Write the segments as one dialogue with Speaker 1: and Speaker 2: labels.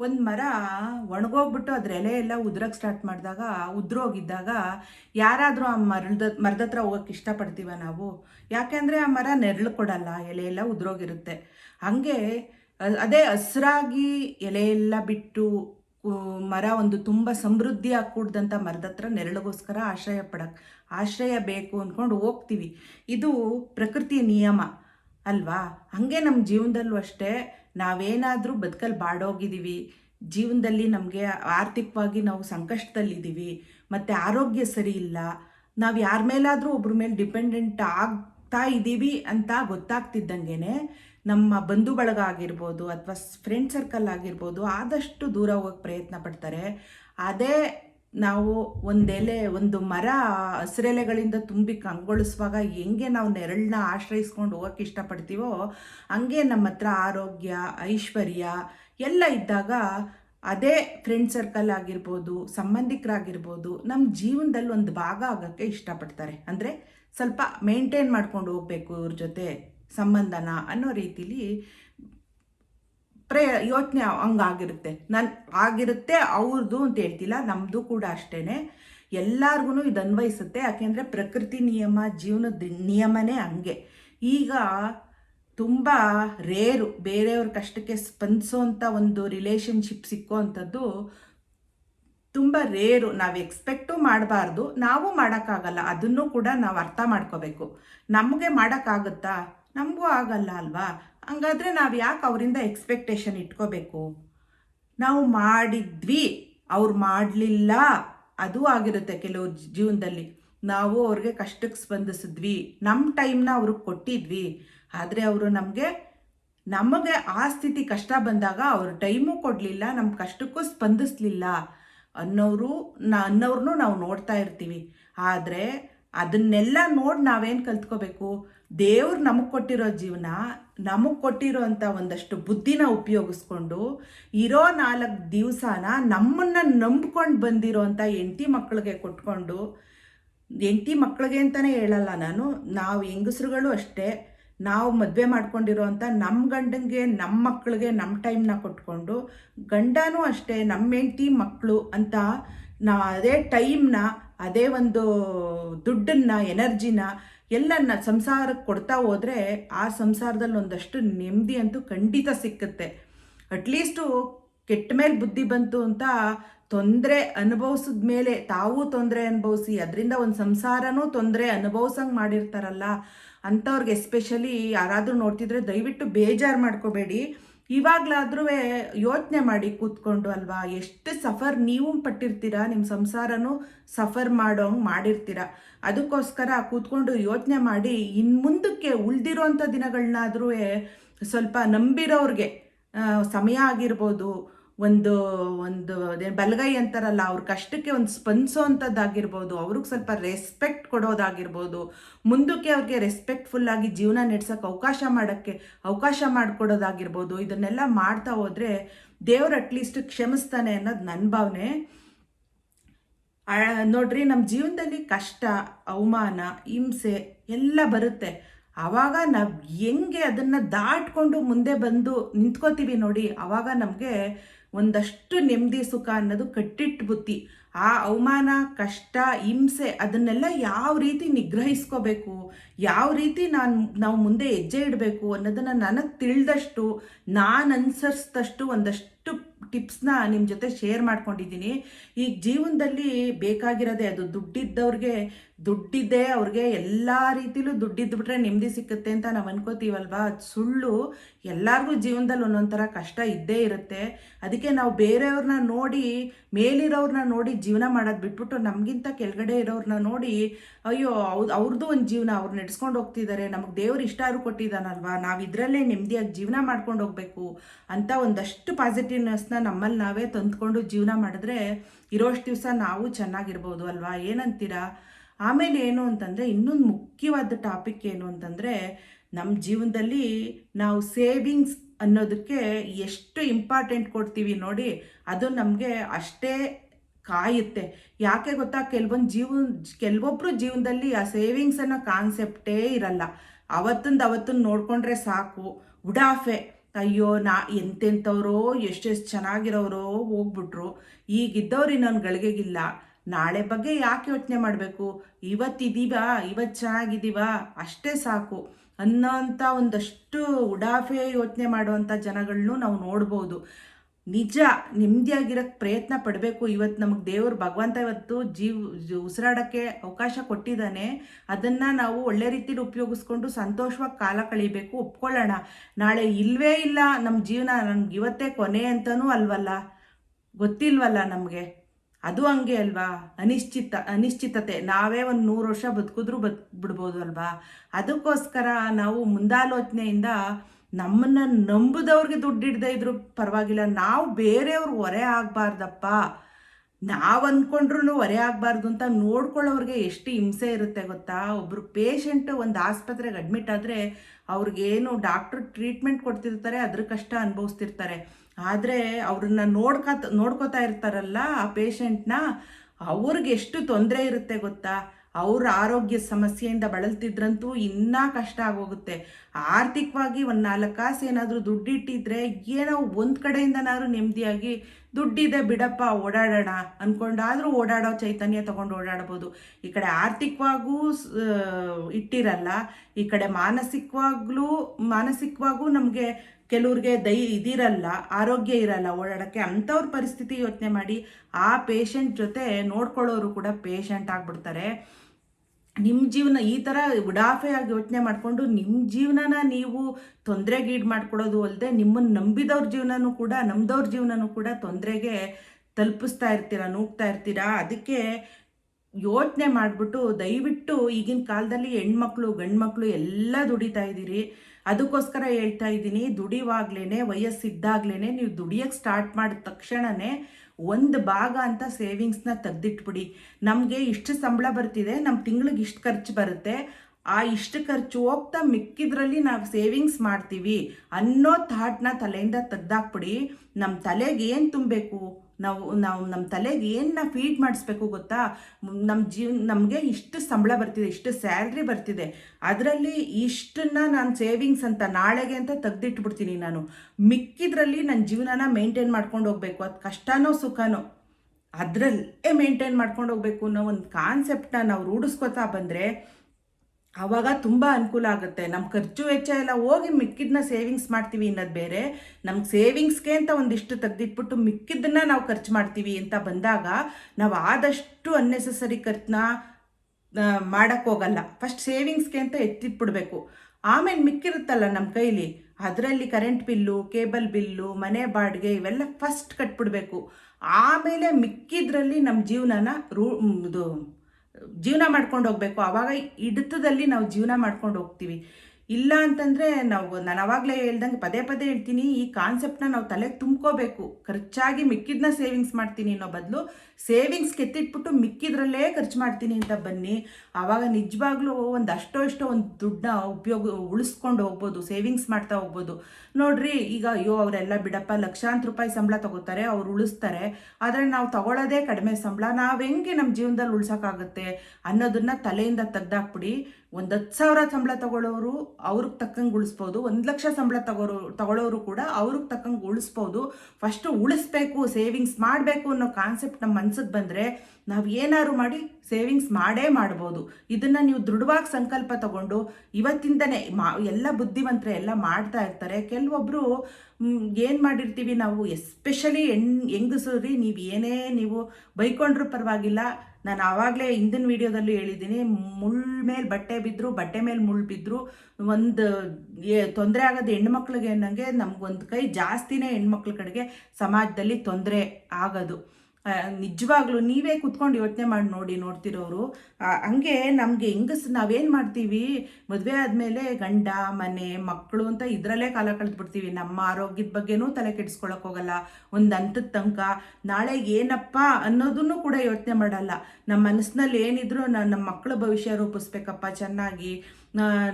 Speaker 1: ಒಂದು ಮರ ಒಣಗೋಗ್ಬಿಟ್ಟು ಅದ್ರ ಎಲೆ ಎಲ್ಲ ಉದ್ರಕ್ಕೆ ಸ್ಟಾರ್ಟ್ ಮಾಡಿದಾಗ, ಉದ್ರೋಗಿದ್ದಾಗ ಯಾರಾದರೂ ಆ ಮರದ ಮರದ ಹತ್ರ ಹೋಗೋಕ್ಕೆ ಇಷ್ಟಪಡ್ತೀವ ನಾವು? ಯಾಕೆಂದರೆ ಆ ಮರ ನೆರಳು ಕೊಡಲ್ಲ, ಎಲೆ ಎಲ್ಲ ಉದ್ರೋಗಿರುತ್ತೆ. ಹಾಗೆ ಅದೇ ಹಸ್ರಾಗಿ ಎಲೆ ಎಲ್ಲ ಬಿಟ್ಟು ಮರ ಒಂದು ತುಂಬ ಸಮೃದ್ಧಿಯಾಗಿ ಕೂಡ್ದಂಥ ಮರದ ಹತ್ರ ನೆರಳಿಗೋಸ್ಕರ ಆಶ್ರಯ ಪಡಕ್ಕೆ ಆಶ್ರಯ ಬೇಕು ಅಂದ್ಕೊಂಡು ಹೋಗ್ತೀವಿ. ಇದು ಪ್ರಕೃತಿಯ ನಿಯಮ. ಅಲ್ವಾ? ಹಾಗೆ ನಮ್ಮ ಜೀವನದಲ್ಲೂ ಅಷ್ಟೇ ನಾವೇನಾದರೂ ಬದುಕಲ್ಲಿ ಬಾಡೋಗಿದ್ದೀವಿ ಜೀವನದಲ್ಲಿ ನಮಗೆ ಆರ್ಥಿಕವಾಗಿ ನಾವು ಸಂಕಷ್ಟದಲ್ಲಿದ್ದೀವಿ ಮತ್ತು ಆರೋಗ್ಯ ಸರಿ ಇಲ್ಲ. ನಾವು ಯಾರ ಮೇಲಾದರೂ ಒಬ್ರ ಮೇಲೆ ಡಿಪೆಂಡೆಂಟ್ ಆಗ್ತಾ ಇದ್ದೀವಿ ಅಂತ ಗೊತ್ತಾಗ್ತಿದ್ದಂಗೆ ನಮ್ಮ ಬಂಧು ಬಳಗ ಆಗಿರ್ಬೋದು ಅಥವಾ ಫ್ರೆಂಡ್ ಸರ್ಕಲ್ ಆಗಿರ್ಬೋದು ಆದಷ್ಟು ದೂರ ಹೋಗೋಕ್ಕೆ ಪ್ರಯತ್ನ ಪಡ್ತಾರೆ. ಅದೇ ನಾವು ಒಂದೆಲೆ, ಒಂದು ಮರ ಹಸಿರೆಲೆಗಳಿಂದ ತುಂಬಿ ಕಂಗೊಳಿಸುವಾಗ ಹೆಂಗೆ ನಾವು ನೆರಳನ್ನ ಆಶ್ರಯಿಸ್ಕೊಂಡು ಹೋಗೋಕ್ಕೆ ಇಷ್ಟಪಡ್ತೀವೋ, ಹಂಗೆ ನಮ್ಮ ಹತ್ರ ಆರೋಗ್ಯ, ಐಶ್ವರ್ಯ ಎಲ್ಲ ಇದ್ದಾಗ ಅದೇ ಫ್ರೆಂಡ್ ಸರ್ಕಲ್ ಆಗಿರ್ಬೋದು, ಸಂಬಂಧಿಕರಾಗಿರ್ಬೋದು ನಮ್ಮ ಜೀವನದಲ್ಲಿ ಒಂದು ಭಾಗ ಆಗೋಕ್ಕೆ ಇಷ್ಟಪಡ್ತಾರೆ. ಅಂದರೆ ಸ್ವಲ್ಪ ಮೇಂಟೈನ್ ಮಾಡ್ಕೊಂಡು ಹೋಗಬೇಕು ಇವ್ರ ಜೊತೆ ಸಂಬಂಧನ ಅನ್ನೋ ರೀತಿಲಿ ಪ್ರೇ ಯೋಚನೆ ಹಂಗಾಗಿರುತ್ತೆ ನಾನು ಆಗಿರುತ್ತೆ ಅವ್ರದ್ದು ಅಂತ ಹೇಳ್ತಿಲ್ಲ ನಮ್ಮದು ಕೂಡ ಅಷ್ಟೇ ಎಲ್ಲಾರ್ಗು ಇದು ಅನ್ವಯಿಸುತ್ತೆ. ಯಾಕೆಂದರೆ ಪ್ರಕೃತಿ ನಿಯಮ, ಜೀವನದ ನಿಯಮನೇ ಹಂಗೆ. ಈಗ ತುಂಬ ರೇರು, ಬೇರೆಯವ್ರ ಕಷ್ಟಕ್ಕೆ ಸ್ಪಂದಿಸೋಂಥ ಒಂದು ರಿಲೇಷನ್ಶಿಪ್ ಸಿಕ್ಕೋ ಅಂಥದ್ದು ತುಂಬ ರೇರು. ನಾವು ಎಕ್ಸ್ಪೆಕ್ಟು ಮಾಡಬಾರ್ದು. ನಾವು ಮಾಡೋಕ್ಕಾಗಲ್ಲ. ಅದನ್ನು ಕೂಡ ನಾವು ಅರ್ಥ ಮಾಡ್ಕೋಬೇಕು. ನಮಗೆ ಮಾಡೋಕ್ಕಾಗುತ್ತಾ? ನಮಗೂ ಆಗಲ್ಲ ಅಲ್ವಾ? ಹಂಗಾದ್ರೆ ನಾವು ಯಾಕೆ ಅವರಿಂದ ಎಕ್ಸ್ಪೆಕ್ಟೇಷನ್ ಇಟ್ಕೋಬೇಕು? ನಾವು ಮಾಡಿದ್ವಿ, ಅವ್ರು ಮಾಡಲಿಲ್ಲ, ಅದು ಆಗಿರುತ್ತೆ ಕೆಲವು ಜೀವನದಲ್ಲಿ. ನಾವು ಅವ್ರಿಗೆ ಕಷ್ಟಕ್ಕೆ ಸ್ಪಂದಿಸಿದ್ವಿ ನಮ್ಮ ಟೈಮ್ನ ಅವ್ರಿಗೆ ಕೊಟ್ಟಿದ್ವಿ. ಆದರೆ ಅವರು ನಮಗೆ ನಮಗೆ ಆ ಸ್ಥಿತಿ ಕಷ್ಟ ಬಂದಾಗ ಅವ್ರ ಟೈಮು ಕೊಡಲಿಲ್ಲ ನಮ್ಮ ಕಷ್ಟಕ್ಕೂ ಸ್ಪಂದಿಸ್ಲಿಲ್ಲ ಅನ್ನೋರು ನ ಅನ್ನೋರನ್ನೂ ನಾವು ನೋಡ್ತಾ ಇರ್ತೀವಿ. ಆದರೆ ಅದನ್ನೆಲ್ಲ ನೋಡಿ ನಾವೇನು ಕಲ್ತ್ಕೋಬೇಕು? ದೇವ್ರು ನಮಗೆ ಕೊಟ್ಟಿರೋ ಜೀವನ, ನಮಗೆ ಕೊಟ್ಟಿರೋ ಅಂಥ ಒಂದಷ್ಟು ಬುದ್ಧಿನ ಉಪಯೋಗಿಸ್ಕೊಂಡು ಇರೋ ನಾಲ್ಕು ದಿವಸನ ನಮ್ಮನ್ನು ನಂಬ್ಕೊಂಡು ಬಂದಿರೋ ಅಂಥ ಮಕ್ಕಳಿಗೆ ಕೊಟ್ಕೊಂಡು, ಹೆಂಡತಿ ಮಕ್ಕಳಿಗೆ ಅಂತಲೇ ಹೇಳಲ್ಲ ನಾನು, ನಾವು ಹೆಂಗಸ್ರುಗಳು ಅಷ್ಟೇ, ನಾವು ಮದುವೆ ಮಾಡ್ಕೊಂಡಿರೋವಂಥ ನಮ್ಮ ಗಂಡನಿಗೆ ನಮ್ಮ ಮಕ್ಕಳಿಗೆ ನಮ್ಮ ಟೈಮ್ನ ಕೊಟ್ಕೊಂಡು ಗಂಡನೂ ಅಷ್ಟೇ ನಮ್ಮ ಹೆಂಡತಿ ಮಕ್ಕಳು ಅಂತ ನಾವು ಅದೇ ಟೈಮ್ನ, ಅದೇ ಒಂದು ದುಡ್ಡನ್ನು, ಎನರ್ಜಿನ ಎಲ್ಲನ್ನ ಸಂಸಾರಕ್ಕೆ ಕೊಡ್ತಾ ಹೋದರೆ ಆ ಸಂಸಾರದಲ್ಲಿ ಒಂದಷ್ಟು ನೆಮ್ಮದಿ ಅಂತೂ ಖಂಡಿತ ಸಿಕ್ಕುತ್ತೆ. ಅಟ್ಲೀಸ್ಟು ಕೆಟ್ಟ ಮೇಲೆ ಬುದ್ಧಿ ಬಂತು ಅಂತ ತೊಂದರೆ ಅನುಭವಿಸಿದ ಮೇಲೆ ತಾವೂ ತೊಂದರೆ ಅನುಭವಿಸಿ, ಅದರಿಂದ ಒಂದು ಸಂಸಾರನೂ ತೊಂದರೆ ಅನುಭವಿಸಂಗೆ ಮಾಡಿರ್ತಾರಲ್ಲ, ಅಂಥವ್ರಿಗೆ ಎಸ್ಪೆಷಲಿ ಯಾರಾದರೂ ನೋಡ್ತಿದ್ರೆ ದಯವಿಟ್ಟು ಬೇಜಾರು ಮಾಡ್ಕೋಬೇಡಿ. ಇವಾಗಲಾದ್ರೂ ಯೋಚನೆ ಮಾಡಿ ಕೂತ್ಕೊಂಡು ಅಲ್ವಾ? ಎಷ್ಟು ಸಫರ್ ನೀವು ಪಟ್ಟಿರ್ತೀರಾ? ನಿಮ್ಮ ಸಂಸಾರನೂ ಸಫರ್ ಮಾಡೋಂಗೆ ಮಾಡಿರ್ತೀರ? ಅದಕ್ಕೋಸ್ಕರ ಕೂತ್ಕೊಂಡು ಯೋಚನೆ ಮಾಡಿ ಇನ್ನು ಮುಂದಕ್ಕೆ ಉಳ್ದಿರೋಂಥ ದಿನಗಳನ್ನಾದ್ರೂ ಸ್ವಲ್ಪ ನಂಬಿರೋರಿಗೆ ಸಮಯ ಆಗಿರ್ಬೋದು ಒಂದು ಒಂದು ಅದೇ ಬಲಗೈ ಅಂತಾರಲ್ಲ, ಅವ್ರ ಕಷ್ಟಕ್ಕೆ ಒಂದು ಸ್ಪಂದಿಸೋ ಅಂಥದ್ದಾಗಿರ್ಬೋದು ಅವ್ರಿಗೆ ಸ್ವಲ್ಪ ರೆಸ್ಪೆಕ್ಟ್ ಕೊಡೋದಾಗಿರ್ಬೋದು, ಮುಂದಕ್ಕೆ ಅವ್ರಿಗೆ ರೆಸ್ಪೆಕ್ಟ್ಫುಲ್ಲಾಗಿ ಜೀವನ ನಡೆಸೋಕೆ ಅವಕಾಶ ಮಾಡೋಕ್ಕೆ ಅವಕಾಶ ಮಾಡಿಕೊಡೋದಾಗಿರ್ಬೋದು, ಇದನ್ನೆಲ್ಲ ಮಾಡ್ತಾ ಹೋದರೆ ದೇವ್ರು ಅಟ್ಲೀಸ್ಟ್ ಕ್ಷಮಿಸ್ತಾನೆ ಅನ್ನೋದು ನನ್ನ ಭಾವನೆ. ನೋಡ್ರಿ ನಮ್ಮ ಜೀವನದಲ್ಲಿ ಕಷ್ಟ, ಅವಮಾನ, ಹಿಂಸೆ ಎಲ್ಲ ಬರುತ್ತೆ. ಆವಾಗ ನಾವು ಹೆಂಗೆ ಅದನ್ನು ದಾಟ್ಕೊಂಡು ಮುಂದೆ ಬಂದು ನಿಂತ್ಕೋತೀವಿ ನೋಡಿ ಆವಾಗ ನಮಗೆ ಒಂದಷ್ಟು ನೆಮ್ಮದಿ ಸುಖ ಅನ್ನೋದು ಕಟ್ಟಿಟ್ಟು ಬುತ್ತಿ. ಆ ಅವಮಾನ, ಕಷ್ಟ, ಹಿಂಸೆ ಅದನ್ನೆಲ್ಲ ಯಾವ ರೀತಿ ನಿಗ್ರಹಿಸ್ಕೋಬೇಕು? ಯಾವ ರೀತಿ ನಾನು, ನಾವು ಮುಂದೆ ಹೆಜ್ಜೆ ಇಡಬೇಕು ಅನ್ನೋದನ್ನು ನನಗೆ ತಿಳಿದಷ್ಟು, ನಾನು ಅನುಸರಿಸಿದಷ್ಟು ಒಂದಷ್ಟು ಟಿಪ್ಸ್ನ ನಿಮ್ಮ ಜೊತೆ ಶೇರ್ ಮಾಡ್ಕೊಂಡಿದ್ದೀನಿ. ಈಗ ಜೀವನದಲ್ಲಿ ಬೇಕಾಗಿರೋದೇ ಅದು. ದುಡ್ಡಿದ್ದವ್ರಿಗೆ, ದುಡ್ಡಿದ್ದೆ ಅವ್ರಿಗೆ ಎಲ್ಲ ರೀತಿಲೂ ದುಡ್ಡಿದ್ದುಬಿಟ್ರೆ ನೆಮ್ಮದಿ ಸಿಕ್ಕುತ್ತೆ ಅಂತ ನಾವು ಅನ್ಕೋತೀವಲ್ವಾ? ಅದು ಸುಳ್ಳು. ಎಲ್ಲರಿಗೂ ಜೀವನದಲ್ಲಿ ಒಂದೊಂಥರ ಕಷ್ಟ ಇದ್ದೇ ಇರುತ್ತೆ. ಅದಕ್ಕೆ ನಾವು ಬೇರೆಯವ್ರನ್ನ ನೋಡಿ ಮೇಲಿರೋರನ್ನ ನೋಡಿ ಜೀವನ ಮಾಡೋದು ಬಿಟ್ಬಿಟ್ಟು ನಮಗಿಂತ ಕೆಳಗಡೆ ಇರೋರನ್ನ ನೋಡಿ, ಅಯ್ಯೋ ಅವ್ರದ್ದು ಒಂದು ಜೀವನ, ಅವ್ರು ನಡೆಸ್ಕೊಂಡು ಹೋಗ್ತಿದ್ದಾರೆ ನಮಗೆ ದೇವ್ರು ಇಷ್ಟಾರು ಕೊಟ್ಟಿದ್ದಾನಲ್ವಾ ನಾವು ಇದರಲ್ಲೇ ನೆಮ್ಮದಿಯಾಗಿ ಜೀವನ ಮಾಡ್ಕೊಂಡು ಹೋಗ್ಬೇಕು ಅಂತ ಒಂದಷ್ಟು ಪಾಸಿಟಿವ್ನೆಸ್ನ ನಮ್ಮಲ್ಲಿ ನಾವೇ ತಂದ್ಕೊಂಡು ಜೀವನ ಮಾಡಿದ್ರೆ ಇರೋಷ್ಟು ದಿವಸ ನಾವು ಚೆನ್ನಾಗಿರ್ಬೋದು ಅಲ್ವಾ? ಏನಂತೀರಾ? ಆಮೇಲೆ ಏನು ಅಂತಂದರೆ ಇನ್ನೊಂದು ಮುಖ್ಯವಾದ ಟಾಪಿಕ್ ಏನು ಅಂತಂದರೆ ನಮ್ಮ ಜೀವನದಲ್ಲಿ ನಾವು ಸೇವಿಂಗ್ಸ್ ಅನ್ನೋದಕ್ಕೆ ಎಷ್ಟು ಇಂಪಾರ್ಟೆಂಟ್ ಕೊಡ್ತೀವಿ ನೋಡಿ, ಅದು ನಮಗೆ ಅಷ್ಟೇ ಕಾಯುತ್ತೆ. ಯಾಕೆ ಗೊತ್ತಾ? ಕೆಲವೊಂದು ಜೀವನ ಕೆಲವೊಬ್ಬರು ಜೀವನದಲ್ಲಿ ಆ ಸೇವಿಂಗ್ಸ್ ಅನ್ನೋ ಕಾನ್ಸೆಪ್ಟೇ ಇರಲ್ಲ. ಅವತ್ತಿಂದ ಅವತ್ತನ್ನು ನೋಡಿಕೊಂಡ್ರೆ ಸಾಕು. ಉಡಾಫೆ. ಅಯ್ಯೋ, ನಾ ಎಂತೆಂಥವ್ರೋ, ಎಷ್ಟೆಷ್ಟು ಚೆನ್ನಾಗಿರೋರೋ ಹೋಗ್ಬಿಟ್ರು. ಈಗಿದ್ದವ್ರು ಇನ್ನೊಂದು ಗಳಿಗೆಗಿಲ್ಲ. ನಾಳೆ ಬಗ್ಗೆ ಯಾಕೆ ಯೋಚನೆ ಮಾಡಬೇಕು? ಇವತ್ತಿದ್ದೀವಾ ಇವತ್ತು ಚೆನ್ನಾಗಿದ್ದೀವ? ಅಷ್ಟೇ ಸಾಕು. ಅನ್ನೋಂಥ ಒಂದಷ್ಟು ಉಡಾಫೆ ಯೋಚನೆ ಮಾಡುವಂಥ ಜನಗಳನ್ನೂ ನಾವು ನೋಡ್ಬೋದು. ನಿಜ ನೆಮ್ಮದಿಯಾಗಿರೋಕ್ಕೆ ಪ್ರಯತ್ನ ಪಡಬೇಕು. ಇವತ್ತು ನಮಗೆ ದೇವರು ಭಗವಂತ ಇವತ್ತು ಜೀವ್, ಉಸಿರಾಡೋಕ್ಕೆ ಅವಕಾಶ ಕೊಟ್ಟಿದ್ದಾನೆ ಅದನ್ನು ನಾವು ಒಳ್ಳೆ ರೀತಿಲಿ ಉಪಯೋಗಿಸ್ಕೊಂಡು ಸಂತೋಷವಾಗಿ ಕಾಲ ಕಳಿಬೇಕು. ಒಪ್ಕೊಳ್ಳೋಣ. ನಾಳೆ ಇಲ್ಲವೇ ಇಲ್ಲ ನಮ್ಮ ಜೀವನ. ನಮ್ಗೆ ಇವತ್ತೇ ಕೊನೆ ಅಂತಲೂ ಅಲ್ವಲ್ಲ? ಗೊತ್ತಿಲ್ವಲ್ಲ ನಮಗೆ? ಅದು ಹಂಗೆ ಅಲ್ವಾ? ಅನಿಶ್ಚಿತ, ಅನಿಶ್ಚಿತತೆ. ನಾವೇ ಒಂದು ನೂರು ವರ್ಷ ಬದುಕಿದ್ರೂ ಬದ್, ಬಿಡ್ಬೋದು ಅಲ್ವಾ? ಅದಕ್ಕೋಸ್ಕರ ನಾವು ಮುಂದಾಲೋಚನೆಯಿಂದ ನಮ್ಮನ್ನು ನಂಬಿದವ್ರಿಗೆ ದುಡ್ಡು ಹಿಡ್ದೇ ಇದ್ರು ಪರವಾಗಿಲ್ಲ. ನಾವು ಬೇರೆಯವ್ರು ಹೊರೆ ಆಗಬಾರ್ದಪ್ಪ. ನಾವು ಅಂದ್ಕೊಂಡ್ರೂ ಹೊರೆ ಆಗಬಾರ್ದು ಅಂತ ನೋಡ್ಕೊಳ್ಳೋರಿಗೆ ಎಷ್ಟು ಹಿಂಸೆ ಇರುತ್ತೆ ಗೊತ್ತಾ? ಒಬ್ಬರು ಪೇಷಂಟ್ ಒಂದು ಆಸ್ಪತ್ರೆಗೆ ಅಡ್ಮಿಟ್ ಆದರೆ ಅವ್ರಿಗೇನು ಡಾಕ್ಟ್ರ್ ಟ್ರೀಟ್ಮೆಂಟ್ ಕೊಡ್ತಿರ್ತಾರೆ, ಅದ್ರ ಕಷ್ಟ ಅನುಭವಿಸ್ತಿರ್ತಾರೆ. ಆದರೆ ಅವ್ರನ್ನ ನೋಡ್ಕತ್, ನೋಡ್ಕೋತಾ ಇರ್ತಾರಲ್ಲ ಆ ಪೇಷಂಟ್ನ, ಅವ್ರಿಗೆ ಎಷ್ಟು ತೊಂದರೆ ಇರುತ್ತೆ ಗೊತ್ತಾ? ಅವ್ರ ಆರೋಗ್ಯ ಸಮಸ್ಯೆಯಿಂದ ಬಳಲ್ತಿದ್ರಂತೂ ಇನ್ನೂ ಕಷ್ಟ ಆಗೋಗುತ್ತೆ. ಆರ್ಥಿಕವಾಗಿ ಒಂದು ನಾಲ್ಕು ಕಾಸು ಏನಾದರೂ ದುಡ್ಡಿಟ್ಟಿದ್ರೆ ಏನೋ ಒಂದು ಕಡೆಯಿಂದನಾದ್ರೂ ನೆಮ್ಮದಿಯಾಗಿ ದುಡ್ಡಿದೆ ಬಿಡಪ್ಪ, ಓಡಾಡೋಣ ಅಂದ್ಕೊಂಡಾದರೂ ಓಡಾಡೋ ಚೈತನ್ಯ ತಗೊಂಡು ಓಡಾಡ್ಬೋದು. ಈ ಕಡೆ ಆರ್ಥಿಕವಾಗೂ ಇಟ್ಟಿರಲ್ಲ, ಈ ಕಡೆ ಮಾನಸಿಕವಾಗ್ಲೂ, ಮಾನಸಿಕವಾಗೂ ನಮಗೆ ಕೆಲವ್ರಿಗೆ ದೈ ಇದಿರಲ್ಲ, ಆರೋಗ್ಯ ಇರಲ್ಲ ಓಡಾಡೋಕ್ಕೆ ಅಂಥವ್ರ ಪರಿಸ್ಥಿತಿ ಯೋಚನೆ ಮಾಡಿ ಆ ಪೇಷಂಟ್ ಜೊತೆ ನೋಡ್ಕೊಳ್ಳೋರು ಕೂಡ ಪೇಷಂಟ್ ಆಗಿಬಿಡ್ತಾರೆ. ನಿಮ್ಮ ಜೀವನ ಈ ಥರ ಉಡಾಫೆಯಾಗಿ ಯೋಚನೆ ಮಾಡಿಕೊಂಡು ನಿಮ್ಮ ಜೀವನನ ನೀವು ತೊಂದರೆಗೀಡು ಮಾಡ್ಕೊಡೋದು ಅಲ್ಲದೆ ನಿಮ್ಮನ್ನು ನಂಬಿದವ್ರ ಜೀವನನೂ ಕೂಡ, ನಂಬಿದವ್ರ ಜೀವನನೂ ಕೂಡ ತೊಂದರೆಗೆ ತಲುಪಿಸ್ತಾ ಇರ್ತೀರ, ನೂಗ್ತಾ ಇರ್ತೀರಾ? ಅದಕ್ಕೆ ಯೋಚನೆ ಮಾಡಿಬಿಟ್ಟು ದಯವಿಟ್ಟು ಈಗಿನ ಕಾಲದಲ್ಲಿ ಹೆಣ್ಮಕ್ಳು ಗಂಡು ಮಕ್ಕಳು ಎಲ್ಲ ದುಡಿತಾ ಇದ್ದೀರಿ. ಅದಕ್ಕೋಸ್ಕರ ಹೇಳ್ತಾ ಇದ್ದೀನಿ ದುಡಿವಾಗ್ಲೇ ವಯಸ್ಸಿದ್ದಾಗ್ಲೇ ನೀವು ದುಡಿಯೋಕ್ಕೆ ಸ್ಟಾರ್ಟ್ ಮಾಡಿದ ತಕ್ಷಣವೇ ಒಂದು ಭಾಗ ಅಂತ ಸೇವಿಂಗ್ಸ್ನ ತೆಗ್ದಿಟ್ಬಿಡಿ. ನಮಗೆ ಇಷ್ಟು ಸಂಬಳ ಬರ್ತಿದೆ ನಮ್ಮ ತಿಂಗ್ಳಿಗೆ ಇಷ್ಟು ಖರ್ಚು ಬರುತ್ತೆ. ಆ ಇಷ್ಟು ಖರ್ಚು ಹೋಗ್ತಾ ಮಿಕ್ಕಿದ್ರಲ್ಲಿ ನಾವು ಸೇವಿಂಗ್ಸ್ ಮಾಡ್ತೀವಿ ಅನ್ನೋ ಥಾಟ್ನ ತಲೆಯಿಂದ ತೆಗ್ದಾಕ್ಬಿಡಿ. ನಮ್ಮ ತಲೆಗೆ ಏನು ತುಂಬಬೇಕು? ನಾವು ನಾವು ನಮ್ಮ ತಲೆಗೆ ಏನನ್ನ ಫೀಡ್ ಮಾಡಿಸ್ಬೇಕು ಗೊತ್ತಾ? ನಮ್ಮ ಜೀವ ನಮಗೆ ಇಷ್ಟು ಸಂಬಳ ಬರ್ತಿದೆ, ಇಷ್ಟು ಸ್ಯಾಲ್ರಿ ಬರ್ತಿದೆ. ಅದರಲ್ಲಿ ಇಷ್ಟನ್ನ ನಾನು ಸೇವಿಂಗ್ಸ್ ಅಂತ ನಾಳೆಗೆ ಅಂತ ತೆಗೆದಿಟ್ಬಿಡ್ತೀನಿ ನಾನು. ಮಿಕ್ಕಿದ್ರಲ್ಲಿ ನನ್ನ ಜೀವನನ ಮೇಂಟೈನ್ ಮಾಡ್ಕೊಂಡು ಹೋಗ್ಬೇಕು. ಅದು ಕಷ್ಟನೋ ಸುಖನೋ? ಅದರಲ್ಲೇ ಮೇಂಟೈನ್ ಮಾಡ್ಕೊಂಡು ಹೋಗ್ಬೇಕು ಅನ್ನೋ ಒಂದು ಕಾನ್ಸೆಪ್ಟನ್ನ ನಾವು ರೂಢಿಸ್ಕೊತಾ ಬಂದರೆ ಆವಾಗ ತುಂಬ ಅನುಕೂಲ ಆಗುತ್ತೆ. ನಮ್ಮ ಖರ್ಚು ವೆಚ್ಚ ಎಲ್ಲ ಹೋಗಿ ಮಿಕ್ಕಿದ್ದನ್ನ ಸೇವಿಂಗ್ಸ್ ಮಾಡ್ತೀವಿ ಅನ್ನೋದು ಬೇರೆ. ನಮ್ಗೆ ಸೇವಿಂಗ್ಸ್ಗೆ ಅಂತ ಒಂದಿಷ್ಟು ತೆಗೆದಿಟ್ಬಿಟ್ಟು ಮಿಕ್ಕಿದ್ದನ್ನ ನಾವು ಖರ್ಚು ಮಾಡ್ತೀವಿ ಅಂತ ಬಂದಾಗ ನಾವು ಆದಷ್ಟು ಅನ್ನೆಸೆಸರಿ ಖರ್ಚನ್ನ ಮಾಡೋಕ್ಕೆ ಹೋಗಲ್ಲ. ಫಸ್ಟ್ ಸೇವಿಂಗ್ಸ್ಗೆ ಅಂತ ಎತ್ತಿಟ್ಬಿಡ್ಬೇಕು. ಆಮೇಲೆ ಮಿಕ್ಕಿರುತ್ತಲ್ಲ ನಮ್ಮ ಕೈಲಿ? ಅದರಲ್ಲಿ ಕರೆಂಟ್ ಬಿಲ್ಲು ಕೇಬಲ್ ಬಿಲ್ಲು, ಮನೆ ಬಾಡಿಗೆ ಇವೆಲ್ಲ ಫಸ್ಟ್ ಕಟ್ಬಿಡ್ಬೇಕು. ಆಮೇಲೆ ಮಿಕ್ಕಿದ್ರಲ್ಲಿ ನಮ್ಮ ಜೀವನನ ರೂ ಇದು ಜೀವನ ಮಾಡ್ಕೊಂಡು ಹೋಗ್ಬೇಕು. ಆವಾಗ ಹಿಡಿತದಲ್ಲಿ ನಾವು ಜೀವನ ಮಾಡ್ಕೊಂಡು ಹೋಗ್ತೀವಿ. ಇಲ್ಲ ಅಂತಂದರೆ ನಾವು ನಾನು ಅವಾಗಲೇ ಹೇಳ್ದಂಗೆ ಪದೇ ಪದೇ ಹೇಳ್ತೀನಿ, ಈ ಕಾನ್ಸೆಪ್ಟನ್ನ ನಾವು ತಲೆಗೆ ತುಂಬ್ಕೋಬೇಕು. ಖರ್ಚಾಗಿ ಮಿಕ್ಕಿದ್ನ ಸೇವಿಂಗ್ಸ್ ಮಾಡ್ತೀನಿ ಅನ್ನೋ ಬದಲು ಸೇವಿಂಗ್ಸ್ ಕೆತ್ತಿಟ್ಬಿಟ್ಟು ಮಿಕ್ಕಿದ್ರಲ್ಲೇ ಖರ್ಚು ಮಾಡ್ತೀನಿ ಅಂತ ಬನ್ನಿ. ಆವಾಗ ನಿಜವಾಗ್ಲೂ ಒಂದು ಅಷ್ಟೋ ಇಷ್ಟೋ ಒಂದು ದುಡ್ಡನ್ನ ಉಪಯೋಗ, ಉಳಿಸ್ಕೊಂಡು ಹೋಗ್ಬೋದು ಸೇವಿಂಗ್ಸ್ ಮಾಡ್ತಾ ಹೋಗ್ಬೋದು. ನೋಡ್ರಿ, ಈಗ ಅಯ್ಯೋ ಅವರೆಲ್ಲ ಬಿಡಪ್ಪ ಲಕ್ಷಾಂತರ ರೂಪಾಯಿ ಸಂಬಳ ತಗೋತಾರೆ, ಅವ್ರು ಉಳಿಸ್ತಾರೆ. ಆದರೆ ನಾವು ತಗೊಳ್ಳೋದೇ ಕಡಿಮೆ ಸಂಬಳ. ನಾವು ಹೆಂಗೆ ನಮ್ಮ ಜೀವನದಲ್ಲಿ ಉಳ್ಸೋಕ್ಕಾಗುತ್ತೆ ಅನ್ನೋದನ್ನ ತಲೆಯಿಂದ ತೆಗ್ದಾಕ್ಬಿಡಿ. ಒಂದು ಹತ್ತು ಸಾವಿರ ಸಂಬಳ ತಗೊಳ್ಳೋರು ಅವ್ರಿಗೆ ತಕ್ಕಂಗೆ ಉಳಿಸ್ಬೋದು, ಒಂದು ಲಕ್ಷ ಸಂಬಳ ತಗೋರು ತಗೊಳ್ಳೋರು ಕೂಡ ಅವ್ರಿಗೆ ತಕ್ಕಂಗೆ ಉಳಿಸ್ಬೋದು. ಫಸ್ಟು ಉಳಿಸ್ಬೇಕು ಸೇವಿಂಗ್ಸ್ ಮಾಡಬೇಕು ಅನ್ನೋ ಕಾನ್ಸೆಪ್ಟ್ ನಮ್ಮ ಮನ್ಸಿಗೆ ಬಂದರೆ ನಾವು ಏನಾದ್ರು ಮಾಡಿ ಸೇವಿಂಗ್ಸ್ ಮಾಡೇ ಮಾಡ್ಬೋದು. ಇದನ್ನು ನೀವು ದೃಢವಾಗಿ ಸಂಕಲ್ಪ ತಗೊಂಡು ಇವತ್ತಿಂದನೇ ಮಾ, ಎಲ್ಲ ಬುದ್ಧಿವಂತರೆ ಎಲ್ಲ ಮಾಡ್ತಾ ಇರ್ತಾರೆ. ಕೆಲವೊಬ್ಬರು ಏನು ಮಾಡಿರ್ತೀವಿ ನಾವು ಎಸ್ಪೆಷಲಿ ಹೆಣ್, ಹೆಂಗಸರಿ, ನೀವು ಏನೇ ನೀವು ಬೈಕೊಂಡ್ರೂ ಪರವಾಗಿಲ್ಲ ನಾನು ಆವಾಗಲೇ ಹಿಂದಿನ ವಿಡಿಯೋದಲ್ಲಿ ಹೇಳಿದ್ದೀನಿ ಮುಳ್ಳ ಮೇಲೆ ಬಟ್ಟೆ ಬಿದ್ದರು ಬಟ್ಟೆ ಮೇಲೆ ಮುಳ್ಳು ಬಿದ್ದರು ಒಂದು ತೊಂದರೆ ಆಗೋದು ಹೆಣ್ಮಕ್ಳಿಗೆ ಅನ್ನಂಗೆ ನಮ್ಗೊಂದು ಕೈ ಜಾಸ್ತಿನೇ ಹೆಣ್ಮಕ್ಳ ಕಡೆಗೆ ಸಮಾಜದಲ್ಲಿ ತೊಂದರೆ ಆಗೋದು. ನಿಜವಾಗ್ಲೂ ನೀವೇ ಕುತ್ಕೊಂಡು ಯೋಚನೆ ಮಾಡಿ ನೋಡಿ ನೋಡ್ತಿರೋರು. ಹಂಗೆ ನಮಗೆ ಹೆಂಗಸ್ ನಾವೇನು ಮಾಡ್ತೀವಿ? ಮದುವೆ ಆದಮೇಲೆ ಗಂಡ, ಮನೆ ಮಕ್ಕಳು ಅಂತ ಇದರಲ್ಲೇ ಕಾಲ ಕಳೆದ್ಬಿಡ್ತೀವಿ. ನಮ್ಮ ಆರೋಗ್ಯದ ಬಗ್ಗೆನೂ ತಲೆ ಹೋಗಲ್ಲ. ಒಂದು ಹಂತದ ತನಕ. ನಾಳೆ ಏನಪ್ಪ ಅನ್ನೋದನ್ನು ಕೂಡ ಯೋಚನೆ ಮಾಡಲ್ಲ. ನಮ್ಮ ಮನಸ್ಸಿನಲ್ಲಿ ಏನಿದ್ರು ನಮ್ಮ ಮಕ್ಕಳ ಭವಿಷ್ಯ ರೂಪಿಸ್ಬೇಕಪ್ಪ ಚೆನ್ನಾಗಿ.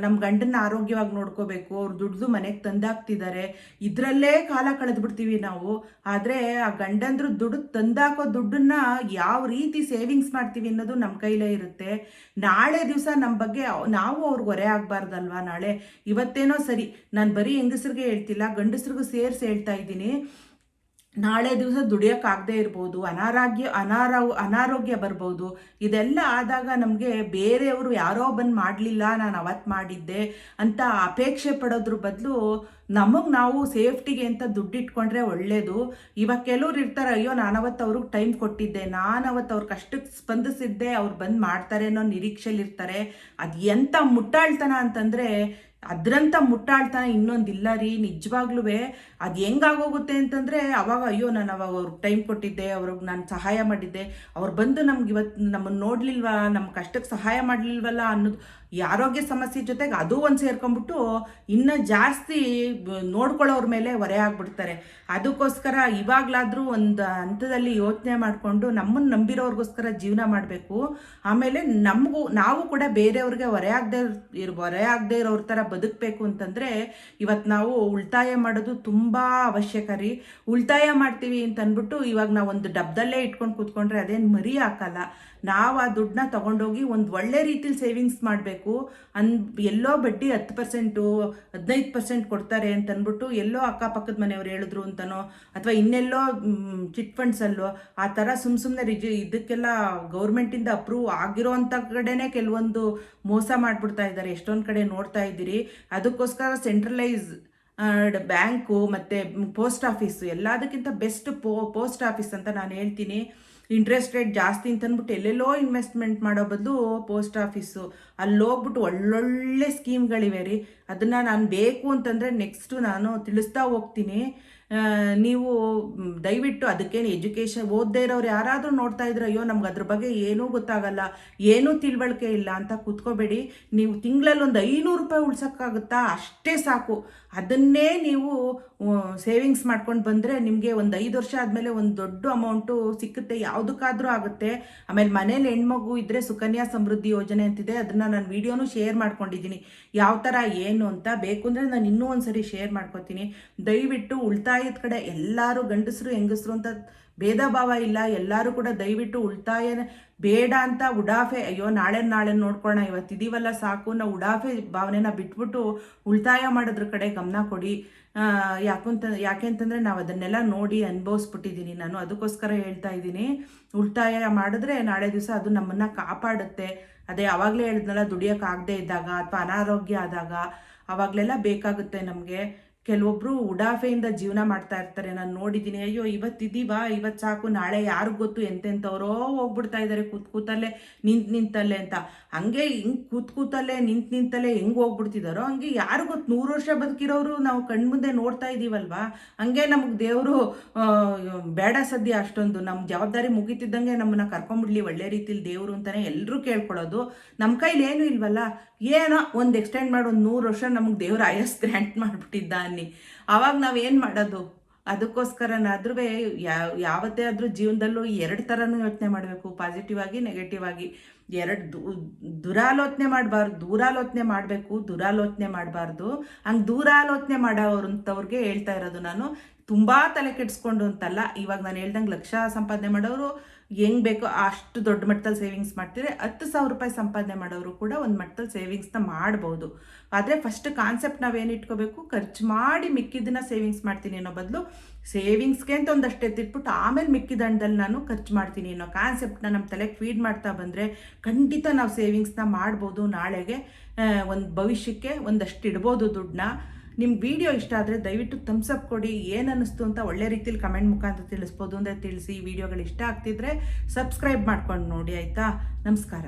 Speaker 1: ನಮ್ಮ ಗಂಡನ ಆರೋಗ್ಯವಾಗಿ ನೋಡ್ಕೋಬೇಕು, ಅವ್ರು ದುಡ್ದು ಮನೆಗೆ ತಂದಾಕ್ತಿದ್ದಾರೆ ಇದರಲ್ಲೇ ಕಾಲ ಕಳೆದ್ಬಿಡ್ತೀವಿ ನಾವು. ಆದರೆ ಆ ಗಂಡಂದ್ರು ದುಡ್ಡು ತಂದಾಕೋ ದುಡ್ಡನ್ನ ಯಾವ ರೀತಿ ಸೇವಿಂಗ್ಸ್ ಮಾಡ್ತೀವಿ ಅನ್ನೋದು ನಮ್ಮ ಕೈಲೇ ಇರುತ್ತೆ. ನಾಳೆ ದಿವಸ ನಮ್ಮ ಬಗ್ಗೆ ನಾವು ಅವ್ರಿಗೆ ಹೊರೆ ಆಗಬಾರ್ದಲ್ವಾ ನಾಳೆ? ಇವತ್ತೇನೋ ಸರಿ, ನಾನು ಬರೀ ಹೆಂಗಸ್ರಿಗೆ ಹೇಳ್ತಿಲ್ಲ, ಗಂಡಸ್ರಿಗೂ ಸೇರಿಸಿ ಹೇಳ್ತಾ ಇದ್ದೀನಿ. ನಾಳೆ ದಿವಸ ದುಡಿಯೋಕ್ಕಾಗದೇ ಇರ್ಬೋದು, ಅನಾರೋಗ್ಯ, ಅನಾರೋ, ಅನಾರೋಗ್ಯ ಬರ್ಬೋದು, ಇದೆಲ್ಲ ಆದಾಗ ನಮಗೆ ಬೇರೆಯವರು ಯಾರೋ ಬಂದು ಮಾಡಲಿಲ್ಲ, ನಾನು ಅವತ್ತು ಮಾಡಿದ್ದೆ ಅಂತ ಅಪೇಕ್ಷೆ ಪಡೋದ್ರ ಬದಲು ನಮಗೆ ನಾವು ಸೇಫ್ಟಿಗೆ ಅಂತ ದುಡ್ಡಿಟ್ಕೊಂಡ್ರೆ ಒಳ್ಳೆಯದು ಇವಾಗ ಕೆಲವ್ರು ಇರ್ತಾರೆ, ಅಯ್ಯೋ, ನಾನು ಅವತ್ತು ಅವ್ರಿಗೆ ಟೈಮ್ ಕೊಟ್ಟಿದ್ದೆ, ನಾನು ಅವತ್ತು ಅವ್ರ ಕಷ್ಟಕ್ಕೆ ಸ್ಪಂದಿಸಿದ್ದೆ, ಅವ್ರು ಬಂದು ಮಾಡ್ತಾರೆ ಅನ್ನೋ ನಿರೀಕ್ಷೆಲಿರ್ತಾರೆ ಅದು ಎಂಥ ಮುಟ್ಟಾಳ್ತನ ಅಂತಂದರೆ ಅದರಂಥ ಮುಟ್ಟಾಳ್ತನ ಇನ್ನೊಂದಿಲ್ಲ ರೀ ನಿಜವಾಗ್ಲೂ ಅದು ಹೆಂಗಾಗೋಗುತ್ತೆ ಅಂತಂದರೆ ಅವಾಗ ಅಯ್ಯೋ, ನಾನು ಅವಾಗ ಅವ್ರಿಗೆ ಟೈಮ್ ಕೊಟ್ಟಿದ್ದೆ, ಅವ್ರಿಗೆ ನಾನು ಸಹಾಯ ಮಾಡಿದ್ದೆ, ಅವ್ರು ಬಂದು ನಮ್ಗೆ ಇವತ್ತು ನಮ್ಮನ್ನು ನೋಡಲಿಲ್ವಾ ನಮ್ಮ ಕಷ್ಟಕ್ಕೆ ಸಹಾಯ ಮಾಡಲಿಲ್ವಲ್ಲ ಅನ್ನೋದು ಈ ಆರೋಗ್ಯ ಸಮಸ್ಯೆ ಜೊತೆಗೆ ಅದು ಒಂದು ಸೇರ್ಕೊಂಡ್ಬಿಟ್ಟು ಇನ್ನೂ ಜಾಸ್ತಿ ನೋಡ್ಕೊಳ್ಳೋರ ಮೇಲೆ ಹೊರೆ ಆಗ್ಬಿಡ್ತಾರೆ. ಅದಕ್ಕೋಸ್ಕರ ಇವಾಗಲಾದರೂ ಒಂದು ಹಂತದಲ್ಲಿ ಯೋಚನೆ ಮಾಡಿಕೊಂಡು ನಮ್ಮನ್ನು ನಂಬಿರೋರಿಗೋಸ್ಕರ ಜೀವನ ಮಾಡಬೇಕು. ಆಮೇಲೆ ನಮಗೂ, ನಾವು ಕೂಡ ಬೇರೆಯವ್ರಿಗೆ ಹೊರೆ ಆಗದೆ ಇರ್, ಹೊರೆ ಆಗದೆ ಇರೋರ ಥರ ಬದುಕಬೇಕು ಅಂತಂದರೆ ಇವತ್ತು ನಾವು ಉಳಿತಾಯ ಮಾಡೋದು ತುಂಬ ಅವಶ್ಯಕ ರೀ. ಉಳಿತಾಯ ಮಾಡ್ತೀವಿ ಅಂತ ಅಂದ್ಬಿಟ್ಟು ಇವಾಗ ನಾವು ಒಂದು ಡಬ್ದಲ್ಲೇ ಇಟ್ಕೊಂಡು ಕೂತ್ಕೊಂಡ್ರೆ ಅದೇನು ಮರಿ ಹಾಕಲ್ಲ. ನಾವು ಆ ದುಡ್ಡನ್ನ ತಗೊಂಡೋಗಿ ಒಂದು ಒಳ್ಳೆ ರೀತಿಲಿ ಸೇವಿಂಗ್ಸ್ ಮಾಡಬೇಕು. ಅನ್ ಎಲ್ಲೋ ಬಡ್ಡಿ ಹತ್ತು ಪರ್ಸೆಂಟು, ಹದಿನೈದು ಪರ್ಸೆಂಟ್ ಕೊಡ್ತಾರೆ ಅಂತ ಅಂದ್ಬಿಟ್ಟು ಎಲ್ಲೋ ಅಕ್ಕಪಕ್ಕದ ಮನೆಯವ್ರು ಹೇಳಿದ್ರು ಅಂತನೋ, ಅಥವಾ ಇನ್ನೆಲ್ಲೋ ಚಿಟ್ ಫಂಡ್ಸಲ್ಲೋ ಆ ಥರ ಸುಮ್ಮ ಸುಮ್ಮನೆ ರಿಜಿ ಇದಕ್ಕೆಲ್ಲ ಗೌರ್ಮೆಂಟಿಂದ ಅಪ್ರೂವ್ ಆಗಿರೋ ಅಂಥ ಕಡೆನೇ ಕೆಲವೊಂದು ಮೋಸ ಮಾಡಿಬಿಡ್ತಾ ಇದ್ದಾರೆ. ಎಷ್ಟೊಂದು ಕಡೆ ನೋಡ್ತಾ ಇದ್ದೀರಿ. ಅದಕ್ಕೋಸ್ಕರ ಸೆಂಟ್ರಲೈಸ್ ಬ್ಯಾಂಕು ಮತ್ತು ಪೋಸ್ಟ್ ಆಫೀಸು ಎಲ್ಲದಕ್ಕಿಂತ ಬೆಸ್ಟ್ ಪೋ, ಪೋಸ್ಟ್ ಆಫೀಸ್ ಅಂತ ನಾನು ಹೇಳ್ತೀನಿ. ಇಂಟ್ರೆಸ್ಟ್ ರೇಟ್ ಜಾಸ್ತಿ ಅಂತ ಅಂದ್ಬಿಟ್ಟು ಎಲ್ಲೆಲ್ಲೋ ಇನ್ವೆಸ್ಟ್ಮೆಂಟ್ ಮಾಡೋ ಬದಲು ಪೋಸ್ಟ್ ಆಫೀಸು. ಅಲ್ಲಿ ಹೋಗ್ಬಿಟ್ಟು ಒಳ್ಳೊಳ್ಳೆ ಸ್ಕೀಮ್ಗಳಿವೆ ರೀ. ಅದನ್ನು ನಾನು ಬೇಕು ಅಂತಂದರೆ ನೆಕ್ಸ್ಟು ನಾನು ತಿಳಿಸ್ತಾ ಹೋಗ್ತೀನಿ. ನೀವು ದಯವಿಟ್ಟು ಅದಕ್ಕೇನು ಎಜುಕೇಷನ್ ಓದದೇ ಇರೋರು ಯಾರಾದರೂ ನೋಡ್ತಾ ಇದ್ರೆ, ಅಯ್ಯೋ, ನಮ್ಗೆ ಅದ್ರ ಬಗ್ಗೆ ಏನೂ ಗೊತ್ತಾಗಲ್ಲ, ಏನೂ ತಿಳುವಳಿಕೆ ಇಲ್ಲ ಅಂತ ಕೂತ್ಕೋಬೇಡಿ. ನೀವು ತಿಂಗಳಲ್ಲಿ ಒಂದು ಐನೂರು ರೂಪಾಯಿ ಉಳ್ಸೋಕ್ಕಾಗುತ್ತಾ? ಅಷ್ಟೇ ಸಾಕು. ಅದನ್ನೇ ನೀವು ಸೇವಿಂಗ್ಸ್ ಮಾಡ್ಕೊಂಡು ಬಂದರೆ ನಿಮಗೆ ಒಂದು ಐದು ವರ್ಷ ಆದಮೇಲೆ ಒಂದು ದೊಡ್ಡ ಅಮೌಂಟು ಸಿಕ್ಕುತ್ತೆ, ಯಾವುದಕ್ಕಾದರೂ ಆಗುತ್ತೆ. ಆಮೇಲೆ ಮನೇಲಿ ಹೆಣ್ಮಗು ಇದ್ದರೆ ಸುಕನ್ಯಾ ಸಮೃದ್ಧಿ ಯೋಜನೆ ಅಂತಿದೆ ಅದನ್ನು ನಾನು ವಿಡಿಯೋನು ಶೇರ್ ಮಾಡ್ಕೊಂಡಿದ್ದೀನಿ. ಯಾವ ಥರ ಏನು ಅಂತ ಬೇಕು ಅಂದರೆ ನಾನು ಇನ್ನೂ ಒಂದು ಸರಿ ಶೇರ್ ಮಾಡ್ಕೊತೀನಿ. ದಯವಿಟ್ಟು ಉಳಿತಾಯದ ಕಡೆ ಎಲ್ಲರೂ ಗಂಡಸರು, ಹೆಂಗಸರು ಅಂತ ಭೇದ ಭಾವ ಇಲ್ಲ. ಎಲ್ಲರೂ ಕೂಡ ದಯವಿಟ್ಟು ಉಳಿತಾಯ ಬೇಡ ಅಂತ ಉಡಾಫೆ, ಅಯ್ಯೋ ನಾಳೆ ನಾಳೆ ನೋಡ್ಕೊಳ್ಳೋಣ ಇವತ್ತಿದೀವಲ್ಲ ಸಾಕು ನಾವು ಉಡಾಫೆ ಭಾವನೆನ ಬಿಟ್ಬಿಟ್ಟು ಉಳಿತಾಯ ಮಾಡೋದ್ರ ಕಡೆ ಗಮನ ಕೊಡಿ. ಯಾಕಂತ ಯಾಕೆ ಅಂತಂದರೆ ನಾವು ಅದನ್ನೆಲ್ಲ ನೋಡಿ ಅನುಭವಿಸ್ಬಿಟ್ಟಿದ್ದೀನಿ ನಾನು ಅದಕ್ಕೋಸ್ಕರ ಹೇಳ್ತಾ ಇದ್ದೀನಿ. ಉಳಿತಾಯ ಮಾಡಿದ್ರೆ ನಾಳೆ ದಿವಸ ಅದು ನಮ್ಮನ್ನು ಕಾಪಾಡುತ್ತೆ. ಅದೇ ಆವಾಗಲೇ ಹೇಳಿದ್ನಲ್ಲ ದುಡಿಯೋಕ್ಕಾಗದೇ ಇದ್ದಾಗ ಅಥವಾ ಅನಾರೋಗ್ಯ ಆದಾಗ ಆವಾಗಲೆಲ್ಲ ಬೇಕಾಗುತ್ತೆ ನಮಗೆ. ಕೆಲವೊಬ್ಬರು ಉಡಾಫೆಯಿಂದ ಜೀವನ ಮಾಡ್ತಾ ಇರ್ತಾರೆ. ನಾನು ನೋಡಿದ್ದೀನಿ ಅಯ್ಯೋ ಇವತ್ತಿದ್ದೀವಾ ಇವತ್ತು ಸಾಕು. ನಾಳೆ ಯಾರು ಗೊತ್ತು? ಎಂತೆಂಥವರೋ ಹೋಗ್ಬಿಡ್ತಾ ಇದ್ದಾರೆ ಕೂತ್ ಕೂತಲ್ಲೇ, ನಿಂತು ನಿಂತಲ್ಲೇ ಅಂತ. ಹಂಗೆ ಹಿಂಗೆ ಕೂತ್ ಕೂತಲ್ಲೇ, ನಿಂತು ನಿಂತಲ್ಲೇ ಹೆಂಗೆ ಹೋಗ್ಬಿಡ್ತಿದಾರೋ? ಹಂಗೆ ಯಾರು ಗೊತ್ತು? ನೂರು ವರ್ಷ ಬದುಕಿರೋರು ನಾವು ಕಣ್ಮುಂದೆ ನೋಡ್ತಾ ಇದ್ದೀವಲ್ವಾ ಹಂಗೆ ನಮಗೆ ದೇವರು ಬೇಡ ಸದ್ಯ ಅಷ್ಟೊಂದು. ನಮ್ಮ ಜವಾಬ್ದಾರಿ ಮುಗಿತಿದ್ದಂಗೆ ನಮ್ಮನ್ನ ಕರ್ಕೊಂಬಿಡ್ಲಿ, ಒಳ್ಳೆ ರೀತಿಲಿ ದೇವರು ಅಂತಾನೆ ಎಲ್ಲರೂ ಕೇಳ್ಕೊಳ್ಳೋದು. ನಮ್ಮ ಕೈಲಿ ಏನೂ ಇಲ್ವಲ್ಲ? ಏನೋ ಒಂದು ಎಕ್ಸ್ಟೆಂಡ್ ಮಾಡಿ, ಒಂದು ನೂರು ವರ್ಷ ನಮಗೆ ದೇವ್ರ ಆಯಸ್ ಗ್ರ್ಯಾಂಟ್ ಮಾಡಿಬಿಟ್ಟಿದ್ದ ಅನ್ನಿ ಆವಾಗ ನಾವು ಏನು ಮಾಡೋದು? ಅದಕ್ಕೋಸ್ಕರನಾದ್ರೂ ಯಾವ ಯಾವತ್ತೇ ಆದರೂ ಜೀವನದಲ್ಲೂ ಎರಡು ಥರನೂ ಯೋಚನೆ ಮಾಡಬೇಕು. ಪಾಸಿಟಿವ್ ಆಗಿ ನೆಗೆಟಿವ್ ಆಗಿ. ಎರಡು ದು, ದುರಾಲೋಚನೆ ಮಾಡಬಾರ್ದು ದೂರಾಲೋಚನೆ ಮಾಡಬೇಕು, ದುರಾಲೋಚನೆ ಮಾಡಬಾರ್ದು. ಹಂಗೆ ದೂರಾಲೋಚನೆ ಮಾಡೋರಂಥವ್ರಿಗೆ ಹೇಳ್ತಾ ಇರೋದು ನಾನು. ತುಂಬ ತಲೆ ಕೆಡಿಸ್ಕೊಂಡು ಅಂತಲ್ಲ, ಇವಾಗ ನಾನು ಹೇಳ್ದಂಗೆ ಲಕ್ಷ ಸಂಪಾದನೆ ಮಾಡೋರು ಹೆಂಗೆ ಬೇಕೋ ಅಷ್ಟು ದೊಡ್ಡ ಮಟ್ಟದಲ್ಲಿ ಸೇವಿಂಗ್ಸ್ ಮಾಡ್ತಿದ್ರೆ ಹತ್ತು ಸಾವಿರ ರೂಪಾಯಿ ಸಂಪಾದನೆ ಮಾಡೋರು ಕೂಡ ಒಂದು ಮಟ್ಟದಲ್ಲಿ ಸೇವಿಂಗ್ಸ್ನ ಮಾಡ್ಬೋದು. ಆದರೆ ಫಸ್ಟ್ ಕಾನ್ಸೆಪ್ಟ್ ನಾವೇನು ಇಟ್ಕೋಬೇಕು? ಖರ್ಚು ಮಾಡಿ ಮಿಕ್ಕಿದ್ದನ್ನ ಸೇವಿಂಗ್ಸ್ ಮಾಡ್ತೀನಿ ಅನ್ನೋ ಬದಲು ಸೇವಿಂಗ್ಸ್ಗೆ ಅಂತ ಒಂದಷ್ಟು ಎತ್ತಿಟ್ಬಿಟ್ಟು ಆಮೇಲೆ ಮಿಕ್ಕಿದ ಹಣದಲ್ಲಿ ನಾನು ಖರ್ಚು ಮಾಡ್ತೀನಿ ಅನ್ನೋ ಕಾನ್ಸೆಪ್ಟ್ನ ನಮ್ಮ ತಲೆಗೆ ಫೀಡ್ ಮಾಡ್ತಾ ಬಂದರೆ ಖಂಡಿತ ನಾವು ಸೇವಿಂಗ್ಸ್ನ ಮಾಡ್ಬೋದು. ನಾಳೆಗೆ ಒಂದು ಭವಿಷ್ಯಕ್ಕೆ ಒಂದಷ್ಟು ಇಡ್ಬೋದು ದುಡ್ಡನ್ನ. ನಿಮ್ಮ ವಿಡಿಯೋ ಇಷ್ಟ ಆದರೆ ದಯವಿಟ್ಟು ಥಮ್ಸ್ ಅಪ್ ಕೊಡಿ. ಏನು ಅನ್ನಿಸ್ತು ಅಂತ ಒಳ್ಳೆ ರೀತಿಯಲ್ಲಿ ಕಮೆಂಟ್ ಮುಖಾಂತರ ತಿಳಿಸ್ಬೋದು ಅಂದರೆ ತಿಳಿಸಿ. ವಿಡಿಯೋಗಳು ಇಷ್ಟ ಆಗ್ತಿದ್ರೆ ಸಬ್ಸ್ಕ್ರೈಬ್ ಮಾಡ್ಕೊಂಡು ನೋಡಿ, ಆಯಿತಾ? ನಮಸ್ಕಾರ.